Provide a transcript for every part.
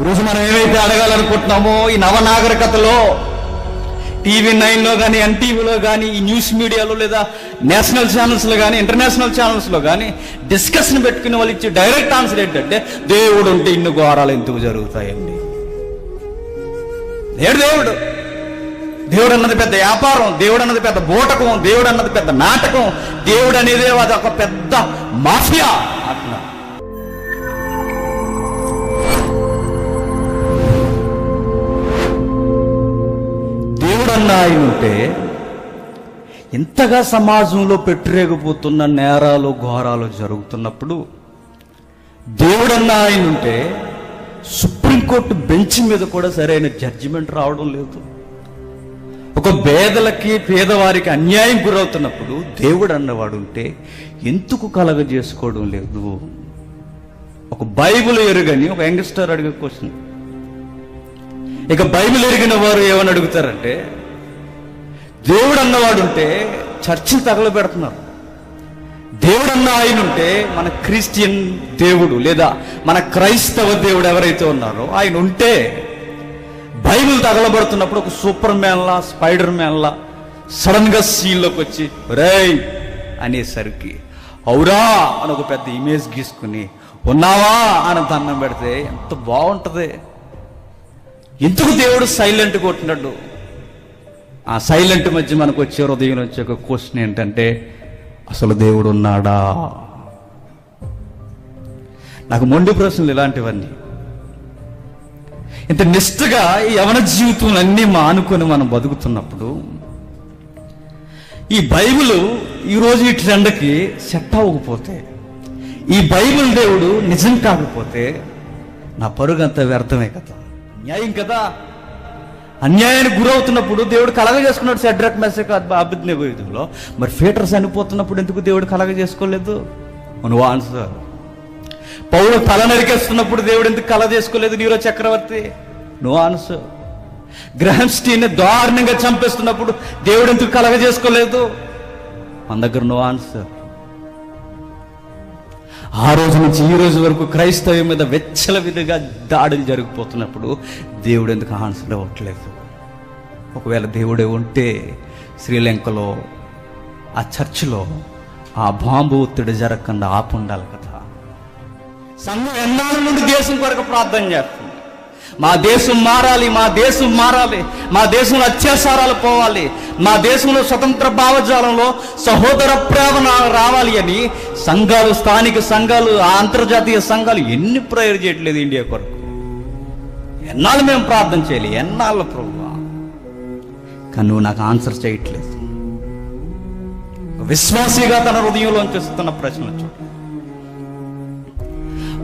ఈరోజు మనం ఏమైతే అడగాలనుకుంటున్నామో ఈ నవనాగరికతలో టీవీ నైన్లో కానీ ఎన్టీవీలో కానీ ఈ న్యూస్ మీడియాలో లేదా నేషనల్ ఛానల్స్లో కానీ ఇంటర్నేషనల్ ఛానల్స్లో కానీ డిస్కషన్ పెట్టుకునే వాళ్ళు ఇచ్చే డైరెక్ట్ ఆన్సర్ ఏంటంటే దేవుడు ఉంటే ఇన్ని ఘోరాలు ఎందుకు జరుగుతాయండి? ఏడు దేవుడు. దేవుడు అన్నది పెద్ద వ్యాపారం దేవుడు అన్నది పెద్ద బూటకం దేవుడు అన్నది పెద్ద నాటకం. దేవుడు అనేది అది ఒక పెద్ద మాఫియా అట్లా ఆయన ఉంటే ఇంతగా సమాజంలో పెట్టిరేగిపోతున్న నేరాలు ఘోరాలు జరుగుతున్నప్పుడు దేవుడన్న ఆయన ఉంటే సుప్రీంకోర్టు బెంచ్ మీద కూడా సరైన జడ్జిమెంట్ రావడం లేదు. ఒక పేదలకి పేదవారికి అన్యాయం గురవుతున్నప్పుడు దేవుడు అన్నవాడు ఉంటే ఎందుకు కలగ చేసుకోవడం లేదు? ఒక బైబిల్ ఎరుగని ఒక యంగ్స్టర్ అడిగే క్వశ్చన్. ఇక బైబిల్ ఎరిగిన వారు ఏమని అడుగుతారంటే దేవుడు అన్నవాడు ఉంటే చర్చిలు తగలబెడుతున్నారు. దేవుడు అన్న ఆయన ఉంటే మన క్రిస్టియన్ దేవుడు లేదా మన క్రైస్తవ దేవుడు ఎవరైతే ఉన్నారో ఆయన ఉంటే బైబిల్ తగలబడుతున్నప్పుడు ఒక సూపర్ మ్యాన్లా స్పైడర్ మ్యాన్లా సడన్గా సీన్లోకి వచ్చి రై అనేసరికి అవురా! అని ఒక పెద్ద ఇమేజ్ గీసుకుని ఉన్నావా? అని దండం పెడితే ఎంత బాగుంటుంది ఎందుకు దేవుడు సైలెంట్ కొట్టినట్టు ఆ సైలెంట్ మధ్య మనకు వచ్చే హృదయం వచ్చే ఒక క్వశ్చన్ ఏంటంటే అసలు దేవుడు ఉన్నాడా నాకు మొండి ప్రశ్నలు ఇలాంటివన్నీ. ఇంత నిష్ఠగా ఈ యవన జీవితం అన్నీ మానుకొని మనం బతుకుతున్నప్పుడు ఈ బైబిల్ ఈరోజు ఈ ట్రెండ్కి సెట్ అవ్వకపోతే ఈ బైబిల్ దేవుడు నిజం కాకపోతే నా పరుగు వ్యర్థమే కదా. న్యాయం కదా? అన్యాయానికి గురవుతున్నప్పుడు దేవుడు కలగ చేసుకున్నాడు సెడ్రక్ మెస్సెక్ అభిజ్ఞ యుద్ధంలో మరి ఫీటర్స్ చనిపోతున్నప్పుడు ఎందుకు దేవుడు కలగ చేసుకోలేదు నువ్వు ఆన్సర్. పౌరు తల నరికేస్తున్నప్పుడు దేవుడు ఎందుకు కల చేసుకోలేదు నీరో చక్రవర్తి? నువ్వు ఆన్సర్. గ్రహం స్టీని దారుణంగా చంపేస్తున్నప్పుడు దేవుడు ఎందుకు కలగ చేసుకోలేదు మన దగ్గర నో ఆన్సర్. ఆ రోజు నుంచి ఈ రోజు వరకు క్రైస్తవం మీద వెచ్చల విధంగా దాడులు జరిగిపోతున్నప్పుడు దేవుడు ఎందుకు ఆన్సర్ అవ్వట్లేదు ఒకవేళ దేవుడే ఉంటే శ్రీలంకలో ఆ చర్చిలో ఆ బాంబు ఒత్తిడి జరగకుండా ఆపు ఉండాలి కదా. సంఘం ఎన్నాళ్ళ నుండి దేశం కొరకు ప్రార్థన చేస్తుంది? మా దేశం మారాలి మా దేశం మారాలి మా దేశంలో అత్యాచారాలు పోవాలి మా దేశంలో స్వతంత్ర భావజాలంలో సహోదర ప్రేమ రావాలి అని సంఘాలు స్థానిక సంఘాలు అంతర్జాతీయ సంఘాలు ఎన్ని ప్రేయర్ చేయట్లేదు ఇండియా కొరకు. ఎన్నాళ్ళు మేము ప్రార్థన చేయాలి? ఎన్నాళ్ళ ప్రభు? కానీ నువ్వు నాకు ఆన్సర్ చేయట్లేదు. విశ్వాసిగా తన హృదయంలోంచి వస్తున్న ప్రశ్న చూడు.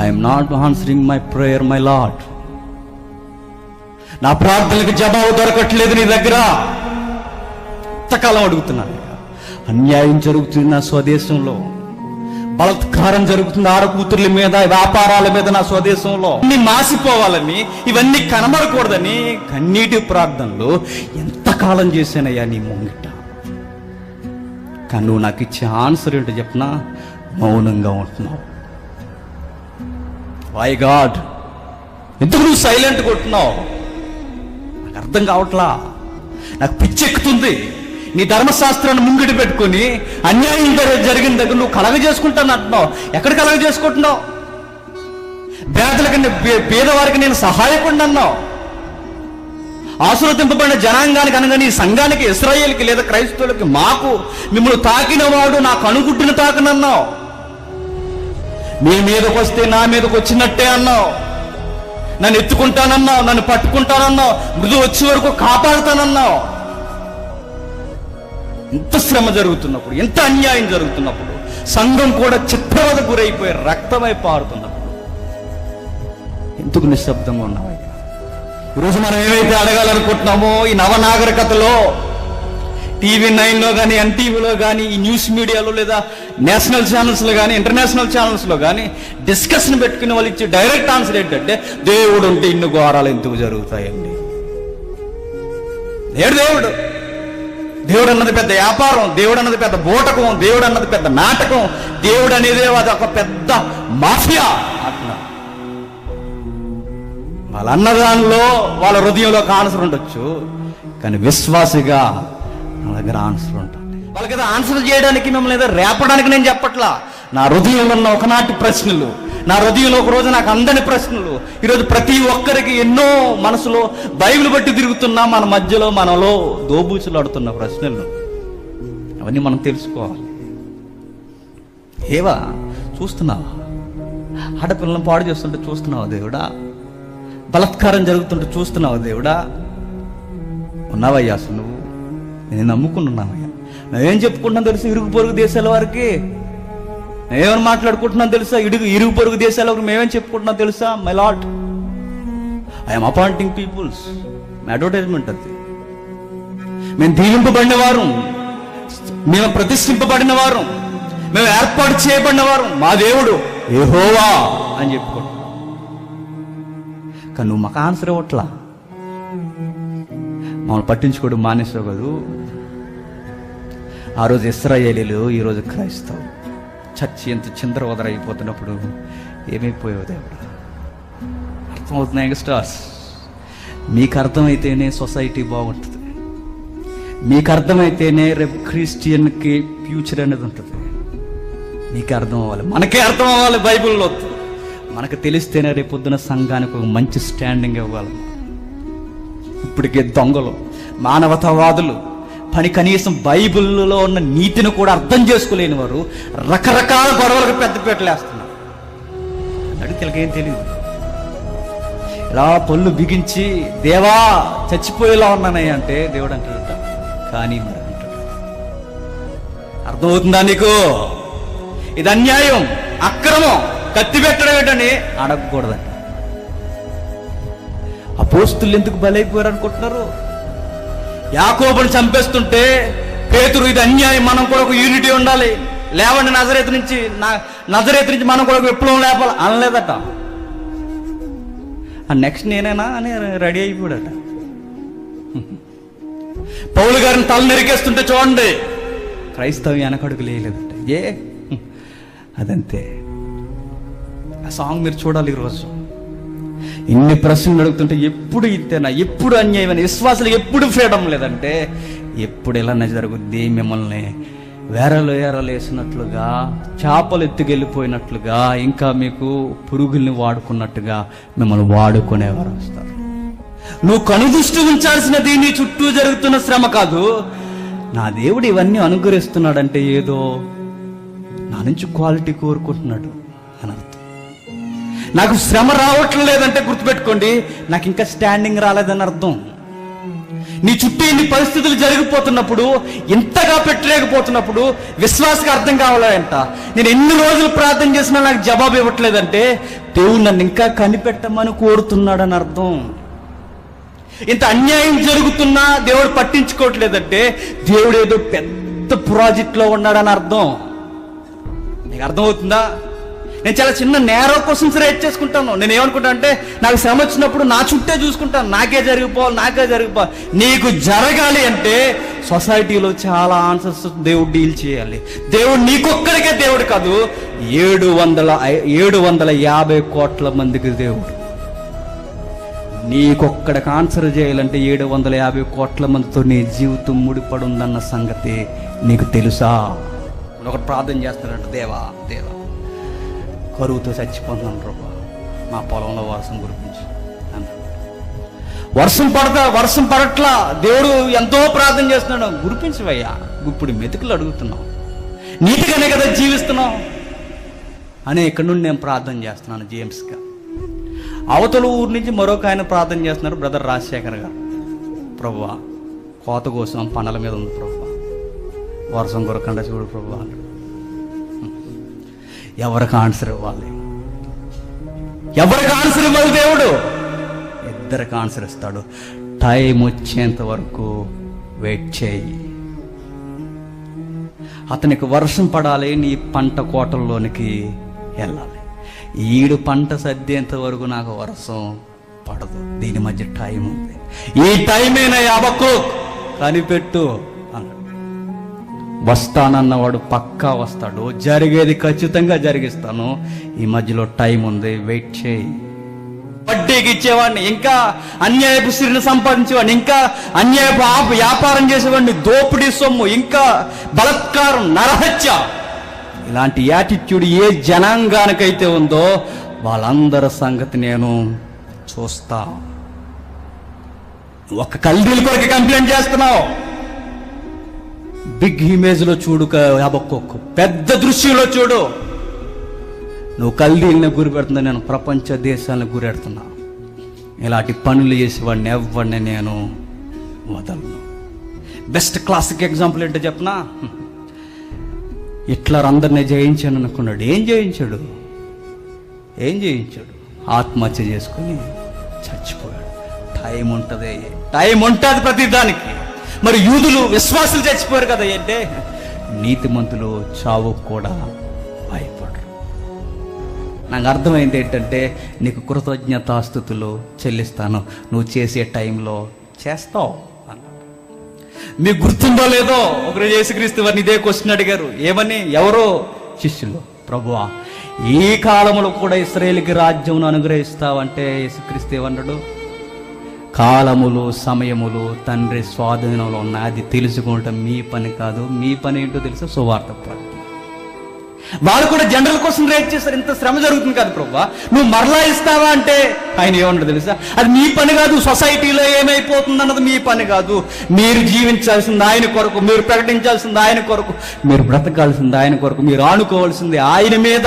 I'm not answering my prayer my Lord నా ప్రార్థనలకు జవాబు దొరకట్లేదు నీ దగ్గర. ఎంతకాలం అడుగుతున్నాను అన్యాయం జరుగుతుంది నా స్వదేశంలో. బలత్కారం జరుగుతుంది ఆడకూతుర్ల మీద వ్యాపారాల మీద నా స్వదేశంలో. అన్ని మాసిపోవాలని ఇవన్నీ కనబడకూడదని కన్నీటి ప్రార్థనలు ఎంతకాలం చేశానయ్యా నీ ముంగిట. కానీ నువ్వు నాకు ఇచ్చే ఆన్సర్ ఏంటో చెప్పినా? మౌనంగా ఉంటున్నావు. వై గాడ్ ఎందుకు నువ్వు సైలెంట్ కొట్టున్నావు అర్థం కావట్లా? నాకు పిచ్చెక్కుతుంది నీ ధర్మశాస్త్రాన్ని ముంగిడి పెట్టుకొని అన్యాయం జరిగిన దగ్గర నువ్వు కలగ చేసుకుంటాను అంటున్నావు. ఎక్కడ కలగ చేసుకుంటున్నావు? పేదలకు పే- పేదవారికి నేను సహాయకుండా అన్నావు. జనాంగానికి అనగా నీ సంఘానికి ఇస్రాయేల్కి లేదా క్రైస్తవులకి మాకు మిమ్మల్ని తాకిన వాడు నా కనుగుడ్డును తాకనన్నావు. నీ మీదకి వస్తే నా మీదకి వచ్చినట్టే అన్నావు. నన్ను ఎత్తుకుంటానన్నావు నన్ను పట్టుకుంటానన్నావు మృదు వచ్చే వరకు కాపాడుతానన్నావు. ఎంత శ్రమ జరుగుతున్నప్పుడు ఎంత అన్యాయం జరుగుతున్నప్పుడు సంఘం కూడా చిత్రవద గురైపోయి రక్తమై పారుతున్నప్పుడు ఎందుకు నిశ్శబ్దంగా ఉన్నావు? ఈరోజు మనం ఏమైతే అడగాలనుకుంటున్నామో ఈ నవనాగరికతలో టీవీ నైన్లో కానీ ఎన్టీవీలో కానీ ఈ న్యూస్ మీడియాలో లేదా నేషనల్ ఛానల్స్లో కానీ ఇంటర్నేషనల్ ఛానల్స్లో కానీ డిస్కషన్ పెట్టుకునే వాళ్ళు ఇచ్చే డైరెక్ట్ ఆన్సర్ ఏంటంటే దేవుడు ఉంటే ఇన్ని ఘోరాలు ఎందుకు జరుగుతాయండి? ఏడు దేవుడు. దేవుడు అన్నది పెద్ద వ్యాపారం దేవుడు అన్నది పెద్ద బూటకం దేవుడు అన్నది పెద్ద నాటకం. దేవుడు అనేది అది ఒక పెద్ద మాఫియా అట్లా వాళ్ళ అన్నదానిలో వాళ్ళ హృదయంలో ఒక ఆన్సర్ ఉండొచ్చు. కానీ విశ్వాసిగా నా దగ్గర ఆన్సర్ ఉంటుంది. వాళ్ళకి ఏదో ఆన్సర్ చేయడానికి మిమ్మల్ని ఏదో రేపడానికి నేను చెప్పట్లా? నా హృదయంలో ఉన్న ఒకనాటి ప్రశ్నలు నా హృదయంలో ఒక రోజు నాకు అందని ప్రశ్నలు. ఈరోజు ప్రతి ఒక్కరికి ఎన్నో మనసులో బైబిల్ బట్టి తిరుగుతున్నా మన మధ్యలో మనలో దోబూచులాడుతున్న ప్రశ్నలు. అవన్నీ మనం తెలుసుకోవాలి. ఏవా చూస్తున్నావా? ఆడపిల్లలను పాడు చేస్తుంటే చూస్తున్నావా దేవుడా? బలత్కారం జరుగుతుంటే చూస్తున్నావా దేవుడా? ఉన్నావయ్యా అసలు నువ్వు? నేను నమ్ముకుంటున్నావయ్యా నేనేం చెప్పుకుంటున్నాను తెలుసు? ఇరుగు పొరుగు దేశాల వారికి? నేనేమని మాట్లాడుకుంటున్నాను తెలుసా? ఇరుగు ఇరుగు పొరుగు దేశాల వారికి మేమేం చెప్పుకుంటున్నాం తెలుసా? My Lord I'm appointing people's advertisement అది. మేము దీవింపబడిన వారు. మేము ప్రతిష్ఠింపబడిన వారు. మేము ఏర్పాటు చేయబడిన వారు. మా దేవుడు ఏహోవా అని చెప్పుకుంటున్నాం. కానీ నువ్వు మాకు ఆన్సర్ ఇవ్వట్లా మమ్మల్ని పట్టించుకోవడం మానేసావు కదూ. ఆ రోజు ఇస్రాయేలీలు ఈరోజు క్రైస్తవు చచ్చి ఎంత చిందరవదర అయిపోతున్నప్పుడు ఏమైపోయావు దేవుడు? అర్థమవుతున్నాయి యంగ్స్టర్స్ మీకు అర్థమైతేనే సొసైటీ బాగుంటుంది. మీకు అర్థమైతేనే రేపు క్రిస్టియన్కి ఫ్యూచర్ అనేది ఉంటుంది. మీకు అర్థం అవ్వాలి మనకే అర్థం అవ్వాలి బైబిల్లో. మనకు తెలిస్తేనే రేపు పొద్దున సంఘానికి ఒక మంచి స్టాండింగ్ ఇవ్వాలి. ఇప్పటికే దొంగలు మానవతావాదులు పని కనీసం బైబిల్లో ఉన్న నీతిని కూడా అర్థం చేసుకోలేని వారు రకరకాల గొడవలకు పెద్దపీటలు వేస్తున్నారు. అడిగితే వీళ్ళకేం తెలియదు ఇలా పళ్ళు బిగించి దేవా చచ్చిపోయేలా ఉన్నానయ్య అంటే దేవుడు అంటాడట. కానీ మరి అంటాడు. అర్థమవుతుందా నీకు? ఇది అన్యాయం అక్రమం కత్తి పెట్టడం ఏంటని అడగకూడదంట. అపోస్తులు ఎందుకు బలైపోయారు అనుకుంటున్నారు? యాకోబుని చంపేస్తుంటే పేతురు ఇది అన్యాయం మనం కూడా ఒక యూనిటీ ఉండాలి. లేవండి నజరేతు నుంచి. నా నజరేతు నుంచి మనం కూడా ఒక విప్లవం లేపాలి. అనలేదట. నెక్స్ట్ నేనేనా అని రెడీ అయిపోయాడట. పౌలు గారిని తల నెరికేస్తుంటే చూడండి. క్రైస్తవం వెనకడుగు లేదట ఏ? అదంతే. ఆ సాంగ్ మీరు చూడాలి ఈరోజు. ఇన్ని ప్రశ్నలు అడుగుతుంటే ఎప్పుడు ఇంతేనా ఎప్పుడు అన్యాయమైన విశ్వాసాలు ఎప్పుడు ఫ్రీడమ్ లేదంటే ఎప్పుడు ఎలా జరుగుద్ది మిమ్మల్ని? వేరలు వేరలు వేసినట్లుగా చేపలు ఎత్తుకెళ్ళిపోయినట్లుగా ఇంకా మీకు పురుగుల్ని వాడుకున్నట్టుగా మిమ్మల్ని వాడుకునేవారు వస్తారు. నువ్వు కనుదృష్టి ఉంచాల్సినది నీ చుట్టూ జరుగుతున్న శ్రమ కాదు. నా దేవుడు ఇవన్నీ అనుగ్రహిస్తున్నాడంటే ఏదో నా నుంచి క్వాలిటీ కోరుకుంటున్నాడు. అని నాకు శ్రమ రావట్లేదంటే లేదంటే గుర్తుపెట్టుకోండి నాకు ఇంకా స్టాండింగ్ రాలేదని అర్థం. నీ చుట్టూ ఇన్ని పరిస్థితులు జరిగిపోతున్నప్పుడు ఇంతగా పెట్టలేకపోతున్నప్పుడు విశ్వాసగా అర్థం కావాలంట. నేను ఎన్ని రోజులు ప్రార్థన చేసినా నాకు జవాబు ఇవ్వట్లేదంటే దేవుడు నన్ను ఇంకా కనిపెట్టమని కోరుతున్నాడని అర్థం. ఇంత అన్యాయం జరుగుతున్నా దేవుడు పట్టించుకోవట్లేదంటే దేవుడు ఏదో పెద్ద ప్రాజెక్ట్లో ఉన్నాడని అర్థం. నీకు అర్థమవుతుందా? నేను చాలా చిన్న నేరో క్వశ్చన్స్ రేట్ చేసుకుంటాను. నేను ఏమనుకుంటా అంటే నాకు శ్రమ వచ్చినప్పుడు నా చుట్టే చూసుకుంటాను. నాకే జరిగిపోవాలి నాకే జరిగిపోవాలి. నీకు జరగాలి అంటే సొసైటీలో చాలా ఆన్సర్స్ దేవుడు డీల్ చేయాలి. దేవుడు నీకొక్కడికే దేవుడు కాదు ఏడు వందల ఏడు వందల యాభై కోట్ల మందికి దేవుడు. నీకొక్కడికి ఆన్సర్ చేయాలంటే ఏడు వందల యాభై కోట్ల మందితో నీ జీవితం ముడిపడుందన్న సంగతి నీకు తెలుసా? ఒకటి ప్రార్థన చేస్తారంట దేవా దేవా. కరువుతో చచ్చిపోతున్నాను ప్రభా. మా పొలంలో వర్షం కురిపించి అన్నాడు. వర్షం పడతా వర్షం పడట్లా దేవుడు ఎంతో ప్రార్థన చేస్తున్నాడు. గురిపించవయ్యా ఇప్పుడు మెతుకులు అడుగుతున్నావు. నీటిగానే కదా జీవిస్తున్నావు. అని ఇక్కడ నుండి నేను ప్రార్థన చేస్తున్నాను జేమ్స్గా అవతల ఊరు నుంచి మరొక ఆయన ప్రార్థన చేస్తున్నారు బ్రదర్ రాజశేఖర్ గారు. ప్రభువా కోత కోసం పనుల మీద ఉంది ప్రభువా వర్షం కొరకుండా చూడు ప్రభువా ఎవరికి ఆన్సర్ ఇవ్వాలి? ఎవరికి ఆన్సర్ ఇవ్వాలి దేవుడు? ఇద్దరికి ఆన్సర్ ఇస్తాడు. టైం వచ్చేంత వరకు వెయిట్ చేయి. అతనికి వర్షం పడాలి నీ పంట కోటల్లోనికి వెళ్ళాలి. ఈడు పంట సర్దేంత వరకు నాకు వర్షం పడదు. దీని మధ్య టైం ఉంది. ఈ టైమేనా యాబక్కు కనిపెట్టు. వస్తానన్నవాడు పక్కా వస్తాడు. జరిగేది ఖచ్చితంగా జరిగిస్తాను. ఈ మధ్యలో టైం ఉంది వెయిట్ చేయి. వడ్డీకి ఇచ్చేవాడిని ఇంకా అన్యాయపు సిరిని సంపాదించేవాడిని ఇంకా అన్యాయపు ఆప వ్యాపారం చేసేవాడిని దోపిడీ సొమ్ము ఇంకా బలత్కారం నరహత్య. ఇలాంటి యాటిట్యూడ్ ఏ జనాంగానికైతే ఉందో వాళ్ళందరి సంగతి నేను చూస్తా. ఒక కల్దీల కొరకు కంప్లైంట్ చేస్తున్నావు. బిగ్ ఇమేజ్లో చూడు యాబక్కొక్కు. పెద్ద దృశ్యంలో చూడు. నువ్వు కల్దీల్ని గురి పెడుతున్నా నేను ప్రపంచ దేశాలను గురెడుతున్నా. ఇలాంటి పనులు చేసేవాడిని ఎవరిని నేను వదలను. బెస్ట్ క్లాసిక్ ఎగ్జాంపుల్ ఏంటో చెప్పనా? హిట్లర్ అందరినీ జయించాను అనుకున్నాడు. ఏం జయించాడు? ఏం జయించాడు? ఆత్మహత్య చేసుకుని చచ్చిపోయాడు. టైం ఉంటుంది. టైం ఉంటుంది ప్రతి దానికి మరి యూదులు విశ్వాసులు చచ్చిపోయారు కదా అంటే నీతిమంతులు చావు కూడా భయపడరు. నాకు అర్థమైంది ఏంటంటే నీకు కృతజ్ఞతాస్థుతులు చెల్లిస్తాను. నువ్వు చేసే టైంలో చేస్తావు అన్నాడు. మీకు గుర్తుందో లేదో ఒకరు యేసుక్రీస్తు వారిని ఇదే క్వశ్చన్ అడిగారు. ఏమని? ఎవరో? శిష్యులు. ప్రభువా ఈ కాలంలో కూడా ఇస్రాయేల్కి రాజ్యం అనుగ్రహిస్తావంటే యేసుక్రీస్తు ఏమన్నాడు? కాలములు సమయములు తండ్రి స్వాధీనంలో ఉన్నాయి అది తెలుసుకోవటం మీ పని కాదు. మీ పని ఏంటో తెలుసు? సువార్త ప్రకటన. వాళ్ళు కూడా జనరల్ కోసం రేట్ చేస్తారు. ఇంత శ్రమ జరుగుతుంది కాదు ప్రభా నువ్వు మరలా ఇస్తావా అంటే ఆయన ఏమన్నా తెలుసా? అది మీ పని కాదు. సొసైటీలో ఏమైపోతుంది అన్నది మీ పని కాదు. మీరు జీవించాల్సింది ఆయన కొరకు మీరు ప్రకటించాల్సింది ఆయన కొరకు మీరు బ్రతకాల్సింది ఆయన కొరకు మీరు ఆనుకోవాల్సింది ఆయన మీద.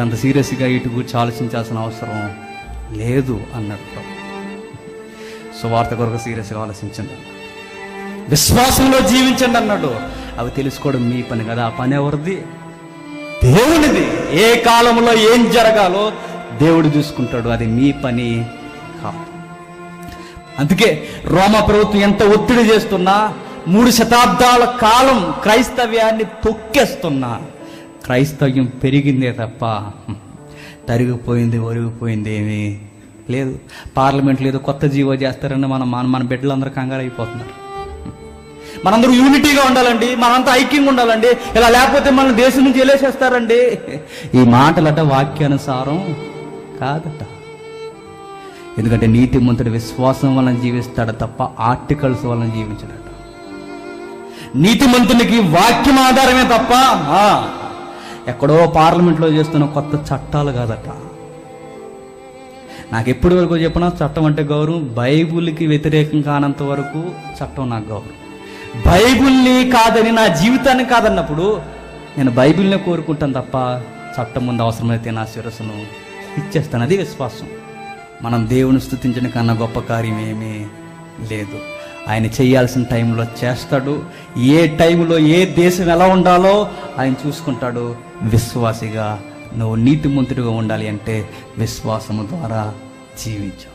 అంత సీరియస్గా ఇటు గురించి ఆలోచించాల్సిన అవసరం లేదు అన్నట్టు సువార్త కొరకు సీరియస్గా ఆలోచించండి విశ్వాసంలో జీవించండి అన్నాడు. అవి తెలుసుకోవడం మీ పని కదా ఆ పని ఎవరిది? దేవునిది. ఏ కాలంలో ఏం జరగాలో దేవుడు చూసుకుంటాడు. అది మీ పని కాదు. అందుకే రోమ ప్రభుత్వం ఎంత ఒత్తిడి చేస్తున్నా మూడు శతాబ్దాల కాలం క్రైస్తవ్యాన్ని తొక్కేస్తున్నా క్రైస్తవ్యం పెరిగిందే తప్ప తరిగిపోయింది ఒరిగిపోయింది ఏమీ లేదు. పార్లమెంట్లో ఏదో కొత్త జీవో చేస్తారని మన మన మన బిడ్డలందరూ కంగారు అయిపోతున్నారు. మనందరూ యూనిటీగా ఉండాలండి. మనంతా ఐక్యంగా ఉండాలండి. ఇలా లేకపోతే మన దేశం నుంచి వెళ్ళేసేస్తారండి. ఈ మాటలట వాక్యానుసారం కాదట. ఎందుకంటే నీతి నీతిమంతుడు విశ్వాసం వలన జీవిస్తాడు తప్ప ఆర్టికల్స్ వలన జీవించడట. నీతి నీతిమంతునికి వాక్యం ఆధారమే తప్ప ఆ, ఎక్కడో పార్లమెంట్లో చేస్తున్న కొత్త చట్టాలు కాదట. నాకు ఎప్పటి వరకు చెప్పినా చట్టం అంటే గౌరవం. బైబుల్కి వ్యతిరేకం కానంత వరకు చట్టం నాకు గౌరవం. బైబుల్ని కాదని నా జీవితాన్ని కాదన్నప్పుడు నేను బైబిల్ని కోరుకుంటాను తప్ప చట్టం ముందు అవసరమైతే నా శిరస్సును ఇచ్చేస్తాను. అది విశ్వాసం. మనం దేవుని స్థుతించిన కన్నా గొప్ప కార్యం ఏమీ లేదు. ఆయన చేయాల్సిన టైంలో చేస్తాడు. ఏ టైంలో ఏ దేశం ఎలా ఉండాలో ఆయన చూసుకుంటాడు. విశ్వాసిగా నువ్వు నీతిమంతుడిగా ఉండాలి అంటే విశ్వాసము ద్వారా జీవించావు